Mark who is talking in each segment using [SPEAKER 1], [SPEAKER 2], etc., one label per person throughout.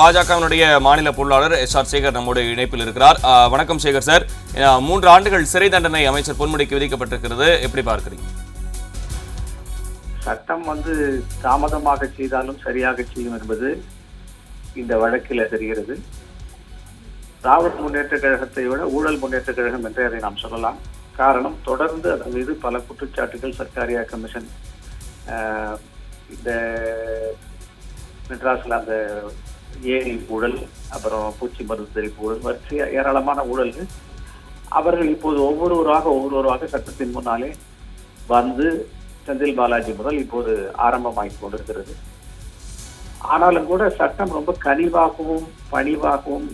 [SPEAKER 1] பாஜகவினுடைய மாநில பொருளாளர் எஸ் ஆர் சேகர் நம்முடைய இணைப்பில் இருக்கிறார். வணக்கம் சேகர் சார். மூன்று ஆண்டுகள் சிறை தண்டனை அமைச்சர் பொன்முடிக்கு விதிக்கப்பட்டிருக்கிறது. எப்படி பார்க்கிறீங்க?
[SPEAKER 2] சட்டம் வந்து தாமதமாக செய்தாலும் சரியாக செய்யும் என்பது இந்த வழக்கில் தெரிகிறது. திராவிட முன்னேற்ற கழகத்தை விட ஊழல் முன்னேற்ற கழகம் என்றே அதை நாம் சொல்லலாம். காரணம் தொடர்ந்து அதன் மீது பல குற்றச்சாட்டுகள் சர்க்காரியா கமிஷன் இந்த மெட்ராஸில் அந்த ஏரி ஊழல் அப்புறம் பூச்சி மருந்து தெளிப்பு ஊழல் வரிசை ஏராளமான ஊழல்கள். அவர்கள் இப்போது ஒவ்வொருவராக ஒவ்வொருவராக சட்டத்தின் முன்னாலே வந்து செந்தில் பாலாஜி முதல் இப்போது ஆரம்பமாகிக் கொண்டிருக்கிறது. ஆனாலும் கூட சட்டம் ரொம்ப கனிவாகவும் பணிவாகவும்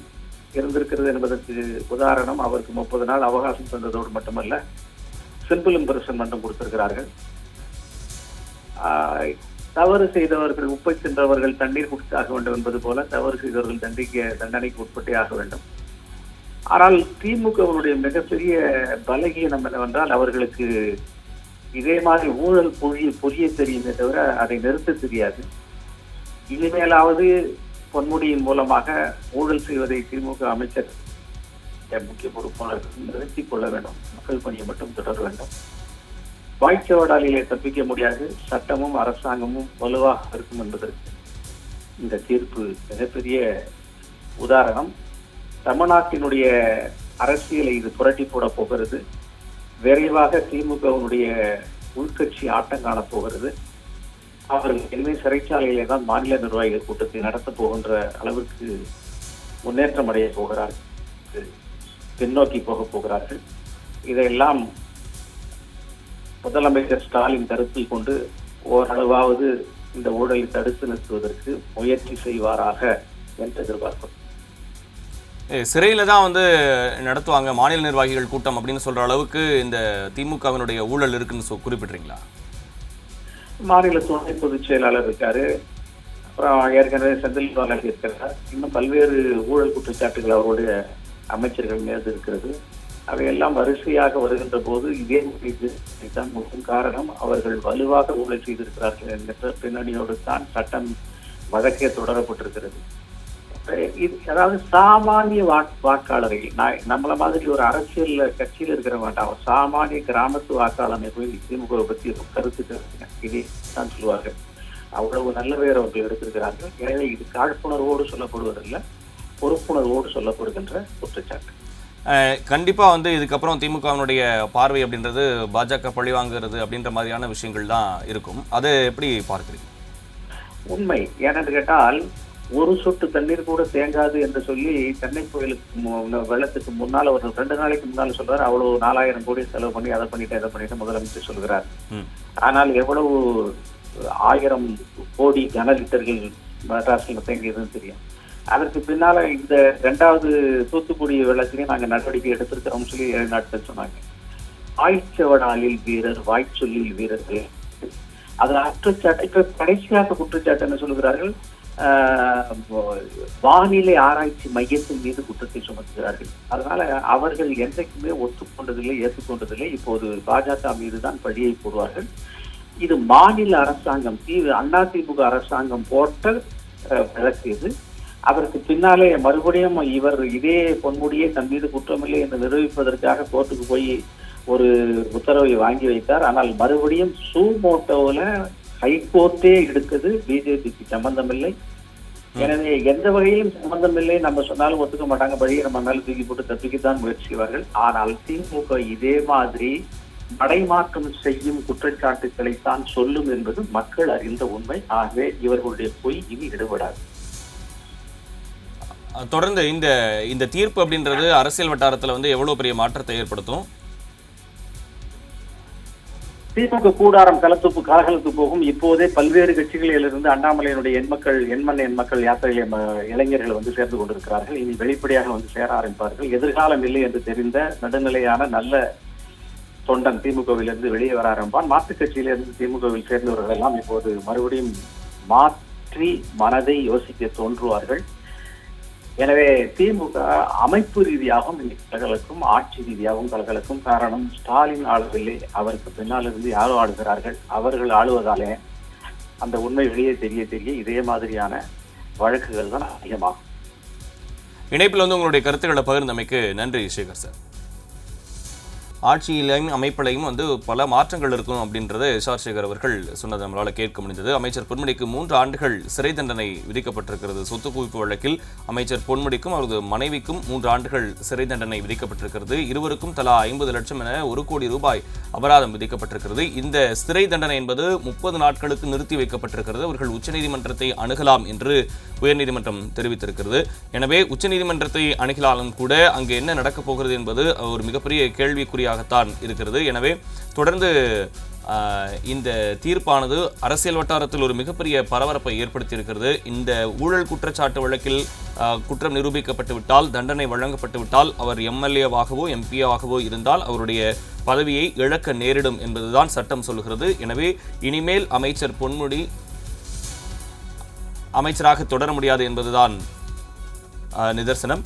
[SPEAKER 2] இருந்திருக்கிறது என்பதற்கு உதாரணம் அவருக்கு முப்பது நாள் அவகாசம் தந்ததோடு மட்டுமல்ல சிம்பிள் இம்ப்ரெஷன் கொடுத்திருக்கிறார்கள். தவறு செய்தவர்கள் உப்பை சென்றவர்கள் தண்ணீர் குடித்தாக வேண்டும் என்பது போல தவறு செய்தவர்கள் தண்டிக்க தண்டனைக்கு உட்பட்டே ஆக வேண்டும். ஆனால் திமுகவனுடைய மிகப்பெரிய பலகீனம் என்னவென்றால் அவர்களுக்கு இதே மாதிரி ஊழல் புரிய புரிய தெரியுமே தவிர அதை நிறுத்த தெரியாது. இனிமேலாவது பொன்முடியின் மூலமாக ஊழல் செய்வதை திமுக அமைச்சர் முக்கிய பொறுப்பாளர்கள் நிறுத்திக் கொள்ள வேண்டும். மக்கள் பணியை மட்டும் தொடர வேண்டும். வாய்ச்சவடாலிலே தப்பிக்க முடியாது. சட்டமும் அரசாங்கமும் வலுவாக இருக்கும் என்பதற்கு இந்த தீர்ப்பு மிகப்பெரிய உதாரணம். தமிழ்நாட்டினுடைய அரசியலை இது புரட்டி போட போகிறது. விரைவாக திமுகவினுடைய உள்கட்சி ஆட்டம் காணப் போகிறது. அவர்கள் இனிமேல் சிறைச்சாலையிலே தான் மாநில நிர்வாகிகள் கூட்டத்தை நடத்தப் போகின்ற அளவிற்கு முன்னேற்றம் அடைய போகிறார்கள். பின்னோக்கி போக போகிறார்கள். இதையெல்லாம் முதலமைச்சர் ஸ்டாலின் கருத்தில் கொண்டு ஓரளவாவது இந்த ஊழலை தடுத்து நிறுத்துவதற்கு முயற்சி செய்வாராக என்று எதிர்பார்க்கிறோம்.
[SPEAKER 1] சிறையில தான் வந்து நடத்துவாங்க மாநில நிர்வாகிகள் கூட்டம் அப்படின்னு சொல்ற அளவுக்கு இந்த திமுகவினுடைய ஊழல் இருக்குன்னு குறிப்பிடுறீங்களா?
[SPEAKER 2] மாநில துணை பொதுச் செயலாளர் இருக்காரு. அப்புறம் ஏற்கனவே செந்தில் பாலாஜி இருக்கிறார் இன்னும் பல்வேறு ஊழல் குற்றச்சாட்டுகள் அவருடைய அமைச்சர்கள் மீது இருக்கிறது. அவையெல்லாம் வரிசையாக வருகின்ற போது இதே தான் முக்கிய காரணம் அவர்கள் வலுவாக ஊழல் செய்திருக்கிறார்கள் என்ற பின்னணியோடு தான் சட்டம் வழக்கே தொடரப்பட்டிருக்கிறது. இது அதாவது சாமானிய வாக் வாக்காளரை நான் நம்மள மாதிரி ஒரு அரசியல் கட்சியில் இருக்கிற வேண்டாம் சாமானிய கிராமத்து வாக்காளனை போய் திமுக பத்தி கருத்து இதே தான் சொல்லுவார்கள். அவ்வளவு நல்ல பேர் அவர்கள் எடுத்திருக்கிறார்கள். எனவே இது காழ்ப்புணர்வோடு சொல்லப்படுவதில்லை பொறுப்புணர்வோடு சொல்லப்படுகின்ற குற்றச்சாட்டு.
[SPEAKER 1] அஹ், கண்டிப்பா வந்து இதுக்கப்புறம் திமுகவினுடைய பார்வை அப்படின்றது பாஜக பழி வாங்குறது அப்படின்ற மாதிரியான விஷயங்கள் தான் இருக்கும். அதை எப்படி பார்க்குறீங்க?
[SPEAKER 2] உண்மை. ஏனென்று கேட்டால் ஒரு சொட்டு தண்ணீர் கூட தேங்காது என்று சொல்லி சென்னை புயலுக்கு மு- வெள்ளத்துக்கு முன்னால் ஒரு ரெண்டு நாளைக்கு முன்னால் சொல்றாரு அவ்வளவு நாலாயிரம் கோடி செலவு பண்ணி அதை பண்ணிட்டு அதை பண்ணிட்டு முதலமைச்சர் சொல்கிறார். ஆனால் எவ்வளவு ஆயிரம் கோடி கன லிட்டர்கள் மெட்ராஸில் தேங்கியதுன்னு தெரியும். அதற்கு பின்னால இந்த ரெண்டாவது தூத்துக்குடி வெள்ளத்திலையும் நாங்கள் நடவடிக்கை எடுத்திருக்கிறோம் சொல்லி ஏழு நாட்கள் சொன்னாங்க. வாய்ச்சவடாலில் வீரர் வாய்ச்சொல்லில் வீரர்கள் அதுல குற்றச்சாட்டு இப்ப கடைசியாக குற்றச்சாட்டு என்ன சொல்லுகிறார்கள்? வானிலை ஆராய்ச்சி மையத்தின் மீது குற்றத்தை சுமத்துகிறார்கள். அதனால அவர்கள் என்றைக்குமே ஒத்துக்கொண்டதில்லை ஏற்றுக்கொண்டதில்லை. இப்போது பாஜக மீது தான் பழியை போடுவார்கள். இது மாநில அரசாங்கம் தி அதிமுக அரசாங்கம் போட்ட வழக்கு இது. அதற்கு பின்னாலே மறுபடியும் இவர் இதே பொன்முடியே தன் மீது குற்றமில்லை என்று நிரூபிப்பதற்காக கோர்ட்டுக்கு போய் ஒரு உத்தரவை வாங்கி வைத்தார். ஆனால் மறுபடியும் சூமோட்டோல ஹைகோர்ட்டே எடுத்தது பிஜேபிக்கு சம்பந்தமில்லை. எனவே எந்த வகையிலும் சம்பந்தமில்லை நம்ம சொன்னாலும் ஒத்துக்க மாட்டாங்க. படி நம்ம மேல தூக்கி போட்டு தப்பிக்கத்தான் முயற்சிவார்கள் ஆனால் திமுக இதே மாதிரி மடைமாற்றம் செய்யும் குற்றச்சாட்டுக்களை தான் சொல்லும் என்பது மக்கள் அறிந்த உண்மை. ஆகவே இவர்களுடைய பொய் இனி ஈடுபடாது
[SPEAKER 1] தொடர்ந்து இந்த இந்த தீர்ப்பு அப்படின்றது அரசியல் வட்டாரத்தில் வந்து எவ்வளவு பெரிய மாற்றத்தை ஏற்படுத்தும்?
[SPEAKER 2] திமுக கூடாரம் கலத்துப்பு கலகலத்து போகும். இப்போதே பல்வேறு கட்சிகளிலிருந்து அண்ணாமலையினுடைய எண்மக்கள் எண்மண் எண்மக்கள் யாத்திரையில இளைஞர்கள் வந்து சேர்ந்து கொண்டிருக்கிறார்கள். இனி வெளிப்படையாக வந்து சேர ஆரம்பிப்பார்கள். எதிர்காலம் இல்லை என்று தெரிந்த நடுநிலையான நல்ல தொண்டன் திமுகவிலிருந்து வெளியே வர ஆரம்பிப்பான். மாற்றுக் கட்சியிலிருந்து திமுகவில் சேர்ந்தவர்கள் எல்லாம் இப்போது மறுபடியும் மாற்றி மனதை யோசிக்க தோன்றுவார்கள். எனவே திமுக அமைப்பு ரீதியாகவும் இன்னைக்கு கலகலக்கும் ஆட்சி ரீதியாகவும் கலகலக்கும் காரணம் ஸ்டாலின் ஆளவில்லை. அவருக்கு பின்னால் இருந்து யாரோ ஆளுகிறார்கள். அவர்கள் ஆளுவதாலே அந்த உண்மை வெளியே தெரிய தெரிய இதே மாதிரியான வழக்குகள் தான் அதிகமாகும்.
[SPEAKER 1] இணைப்பில் வந்து உங்களுடைய கருத்துக்களை பகிர்ந்தமைக்கு நன்றி சேகர் சார். ஆட்சியிலையும் அமைப்பிலையும் வந்து பல மாற்றங்கள் இருக்கும் அப்படின்றத எஸ்ஆர் சேகர் அவர்கள் சொன்னது நம்மளால் கேட்க முடிந்தது. அமைச்சர் பொன்முடிக்கு மூன்று ஆண்டுகள் சிறை தண்டனை விதிக்கப்பட்டிருக்கிறது. சொத்து குவிப்பு வழக்கில் அமைச்சர் பொன்முடிக்கும் அவரது மனைவிக்கும் மூன்று ஆண்டுகள் சிறை தண்டனை விதிக்கப்பட்டிருக்கிறது. இருவருக்கும் தலா ஐம்பது லட்சம் என ஒரு கோடி ரூபாய் அபராதம் விதிக்கப்பட்டிருக்கிறது. இந்த சிறை தண்டனை என்பது முப்பது நாட்களுக்கு நிறுத்தி வைக்கப்பட்டிருக்கிறது. அவர்கள் உச்சநீதிமன்றத்தை அணுகலாம் என்று உயர்நீதிமன்றம் தெரிவித்திருக்கிறது. எனவே உச்சநீதிமன்றத்தை அணுகினாலும் கூட அங்கு என்ன நடக்கப் போகிறது என்பது ஒரு மிகப்பெரிய கேள்விக்குறியாகத்தான் இருக்கிறது. எனவே தொடர்ந்து இந்த தீர்ப்பானது அரசியல் வட்டாரத்தில் ஒரு மிகப்பெரிய பரபரப்பை ஏற்படுத்தியிருக்கிறது. இந்த ஊழல் குற்றச்சாட்டு வழக்கில் குற்றம் நிரூபிக்கப்பட்டுவிட்டால் தண்டனை வழங்கப்பட்டுவிட்டால் அவர் எம்எல்ஏவாகவோ எம்பியாகவோ இருந்தால் அவருடைய பதவியை இழக்க நேரிடும் என்பதுதான் சட்டம் சொல்கிறது எனவே இனிமேல் அமைச்சர் பொன்முடி அமைச்சராக தொடர முடியாது என்பதுதான் நிதர்சனம்.